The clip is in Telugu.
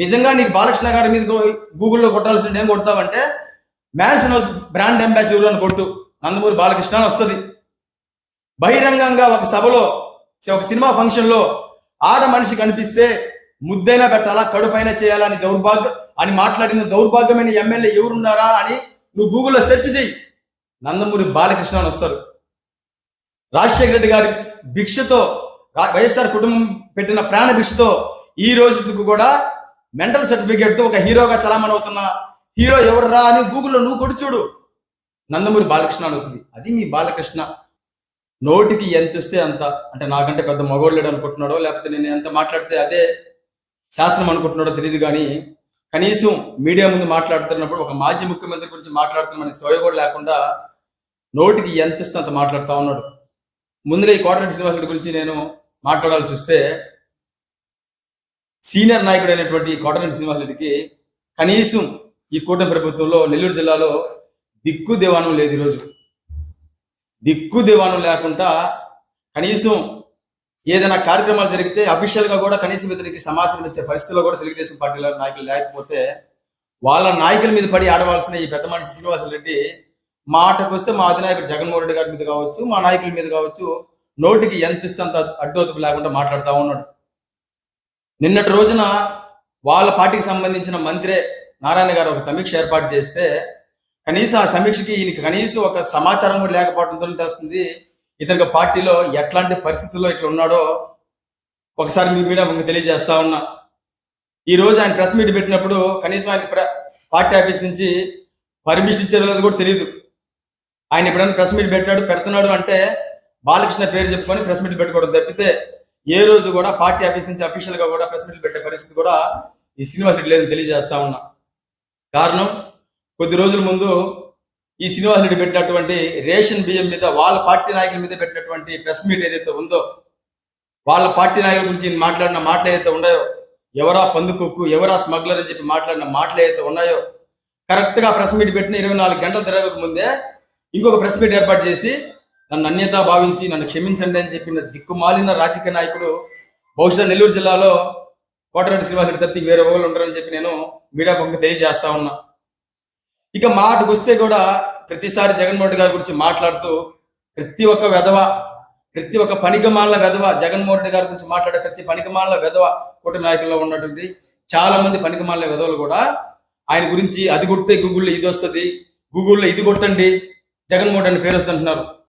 నిజంగా నీకు బాలకృష్ణ గారి మీద గూగుల్లో కొట్టాల్సింది ఏం కొడతావంటే మ్యాన్సన్ హౌస్ బ్రాండ్ అంబాసిడర్ అని కొట్టు. నందమూరి బాలకృష్ణ అని వస్తుంది. బహిరంగంగా ఒక సభలో ఒక సినిమా ఫంక్షన్లో ఆడ మనిషి కనిపిస్తే ముద్దైనా పెట్టాలా కడుపైన చేయాలా అని దౌర్భాగ్యం అని మాట్లాడిన దౌర్భాగ్యమైన ఎమ్మెల్యే ఎవరున్నారా అని నువ్వు గూగుల్లో సెర్చ్ చేయి. నందమూరి బాలకృష్ణ అని వస్తారు. రాజశేఖర రెడ్డి గారి భిక్షతో వైఎస్ఆర్ కుటుంబం పెట్టిన ప్రాణ భిక్షతో ఈ రోజుకు కూడా మెంటల్ సర్టిఫికేట్తో ఒక హీరోగా చలామణి అవుతున్న హీరో ఎవర్రా అని గూగుల్లో నువ్వు కొడు చూడు. నందమూరి బాలకృష్ణ అని వస్తుంది. అది మీ బాలకృష్ణ. నోటికి ఎంత ఇస్తే అంత. అంటే నాకంటే పెద్ద మగోళ్ళేడు అనుకుంటున్నాడో లేకపోతే నేను ఎంత మాట్లాడితే అదే శాసనం అనుకుంటున్నాడో తెలియదు కానీ కనీసం మీడియా ముందు మాట్లాడుతున్నప్పుడు ఒక మాజీ ముఖ్యమంత్రి గురించి మాట్లాడుతున్న సోయ కూడా లేకుండా నోటికి ఎంత ఇస్తే అంత మాట్లాడుతూ ఉన్నాడు. ముందుగా ఈ కోటరెడ్డి శ్రీనివాసుడి గురించి నేను మాట్లాడాల్సి వస్తే సీనియర్ నాయకుడు అయినటువంటి కోటరెడ్డి సింహారెడ్డికి కనీసం ఈ కూటమి ప్రభుత్వంలో నెల్లూరు జిల్లాలో దిక్కు దేవానం లేదు ఈరోజు. దిక్కు దేవానం లేకుండా కనీసం ఏదైనా కార్యక్రమాలు జరిగితే అఫీషియల్గా కూడా కనీసం ఇతనికి సమాచారం ఇచ్చే పరిస్థితిలో కూడా తెలుగుదేశం పార్టీల నాయకులు లేకపోతే వాళ్ళ నాయకుల మీద పడి ఆడవలసిన ఈ పెద్ద మనిషి శ్రీనివాసరెడ్డి మాటకు వస్తే మా అధినాయకుడు జగన్మోహన్ రెడ్డి గారి మీద కావచ్చు మా నాయకుల మీద కావచ్చు నోటికి ఎంత ఇస్తే అంత అడ్డోతుపు లేకుండా మాట్లాడుతూ ఉన్నాడు. నిన్నటి రోజున వాళ్ళ పార్టీకి సంబంధించిన మంత్రే నారాయణ గారు ఒక సమీక్ష ఏర్పాటు చేస్తే కనీసం ఆ సమీక్షకి ఈయనకి కనీసం ఒక సమాచారం కూడా లేకపోవడంతో తెలుస్తుంది. ఇతనికి పార్టీలో ఎట్లాంటి పరిస్థితుల్లో ఇట్లా ఉన్నాడో ఒకసారి మీ మీడియా మీకు తెలియజేస్తా ఉన్నా. ఈ రోజు ఆయన ప్రెస్ మీట్ పెట్టినప్పుడు కనీసం ఆయన ప్ర- పార్టీ ఆఫీస్ నుంచి పర్మిషన్ ఇచ్చారో కూడా తెలియదు ఆయన ఎప్పుడైనా ప్రెస్ మీట్ పెట్టాడు పెడుతున్నాడు అంటే బాలకృష్ణ పేరు చెప్పుకొని ప్రెస్ మీట్ పెట్టుకోవడం తప్పితే ఏ రోజు కూడా పార్టీ ఆఫీస్ నుంచి అఫీషియల్గా కూడా ప్రెస్ మీట్ పెట్టే పరిస్థితి కూడా ఈ శ్రీనివాస్ రెడ్డి లేదని తెలియజేస్తా ఉన్నా. కారణం కొద్ది రోజుల ముందు ఈ శ్రీనివాస్ రెడ్డి పెట్టినటువంటి రేషన్ బియ్యం మీద వాళ్ళ పార్టీ నాయకుల మీద పెట్టినటువంటి ప్రెస్ మీట్ ఏదైతే ఉందో వాళ్ళ పార్టీ నాయకుల గురించి మాట్లాడిన మాటలు ఏదైతే ఉన్నాయో ఎవరా పందుకొక్కు ఎవరా స్మగ్లర్ అని చెప్పి మాట్లాడిన మాటలు ఏదైతే ఉన్నాయో కరెక్ట్గా ప్రెస్ మీట్ పెట్టిన ఇరవై నాలుగు గంటల తరగతి ముందే ఇంకొక ప్రెస్ మీట్ ఏర్పాటు చేసి నన్ను అన్యత భావించి నన్ను క్షమించండి అని చెప్పిన దిక్కుమాలిన రాజకీయ నాయకుడు బహుశా నెల్లూరు జిల్లాలో కోటరెడ్డి శ్రీనివాసరెడ్డి తప్పి వేరే ఒకళ్ళు ఉండరని చెప్పి నేను మీడియా పంపు తెలియజేస్తా ఉన్నా. ఇక మాటకు వస్తే కూడా ప్రతిసారి జగన్మోహన్ రెడ్డి గారి గురించి మాట్లాడుతూ ప్రతి ఒక్క వెధవ ప్రతి ఒక్క పనికమాల వెధవ జగన్మోహన్ రెడ్డి గారి గురించి మాట్లాడే ప్రతి పనికమాల వెధవ కూటమి నాయకుల్లో ఉన్నటువంటి చాలా మంది పనికిమాల వెధవలు కూడా ఆయన గురించి అది కొడితే గూగుల్లో ఇది వస్తుంది గూగుల్లో ఇది కొట్టండి జగన్మోహన్ రెడ్డి పేరు వస్తుంటున్నారు.